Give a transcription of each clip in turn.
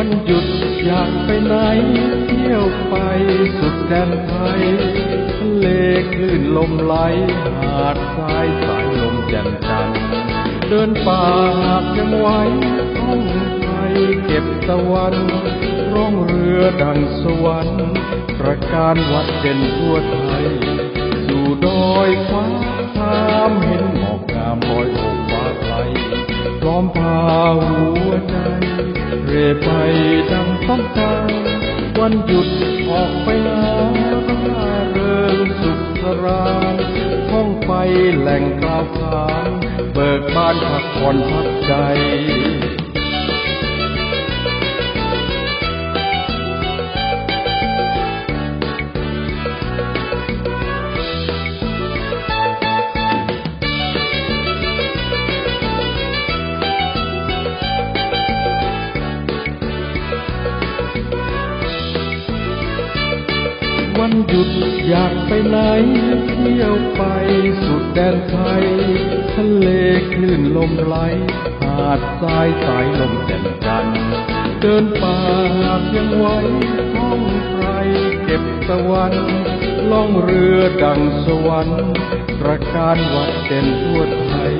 ันหยุดอยากไปไหน เที่ยวไปสุดแดนไทยทะเลคลื่นลมไหลหาดทรายสายลมแจ่มจันทร์เดินป่าหากยังไหวท่องไทยเก็บตะวันร้องเรือดังสวรรค์ประการวัดเด่นทั่วไทย สู่ดอยฟ้าทามเห็นหมอกงามลอยอบฟ้าไกลพร้อมพาหัวใจ ไปดังต้องการวันหยุดออกไปหาร่าเริงสุขสรานท่องไปแหล่งกล่าวขานเบิกบานพักผ่อนพักใจ วันหยุดอยากไปไหน เที่ยวไปสุดแดนไทย ทะเลคลื่นลมไหล หาดทรายสายลมแจ่มจันเดินป่าหากยังไหวท่องไพรเก็บตะวันล่องเรือดังสวรรค์ประการวัดเด่นทั่วไทย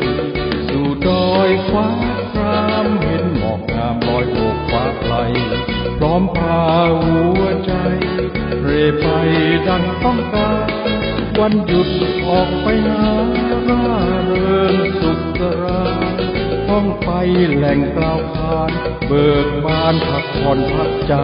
สู่ดอยฟ้าครามเห็นหมอกงามลอยโอบฟ้าไกลพร้อมพาหัวใจ เร่ไปดังต้องการวันหยุดออกไปหาร่าเริงสุขสราต้องไปแหล่งกล่าวขานเบิกบานพักผ่อนพักใจ